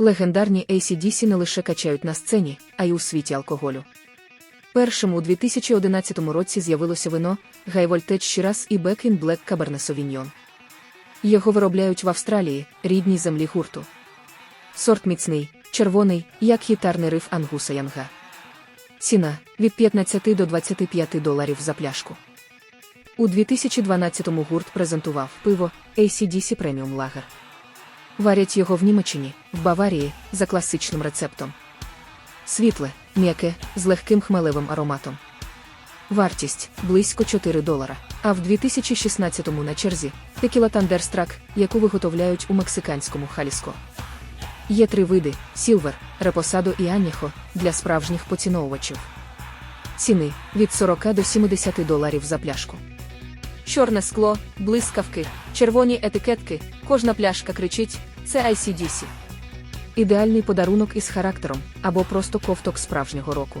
Легендарні ACDC не лише качають на сцені, а й у світі алкоголю. Першим у 2011 році з'явилося вино Гайвольтеч Shiraz і in Black Cabernet Sauvignon. Його виробляють в Австралії, рідній землі гурту. Сорт міцний, червоний, як гітарний риф Ангуса Янга. Ціна від 15 до 25 доларів за пляшку. У 2012-му гурт презентував пиво ACDC Premium Lager. Варять його в Німеччині, в Баварії, за класичним рецептом. Світле, м'яке, з легким хмелевим ароматом. Вартість близько 4 долара. А в 2016-му на черзі текіла Тандерстрак, яку виготовляють у мексиканському Халіско. Є три види: Сілвер, Репосадо і Аніхо для справжніх поціновувачів. Ціни від 40 до 70 доларів за пляшку. Чорне скло, блискавки, червоні етикетки, кожна пляшка кричить це ICDC. Ідеальний подарунок із характером або просто ковток справжнього року.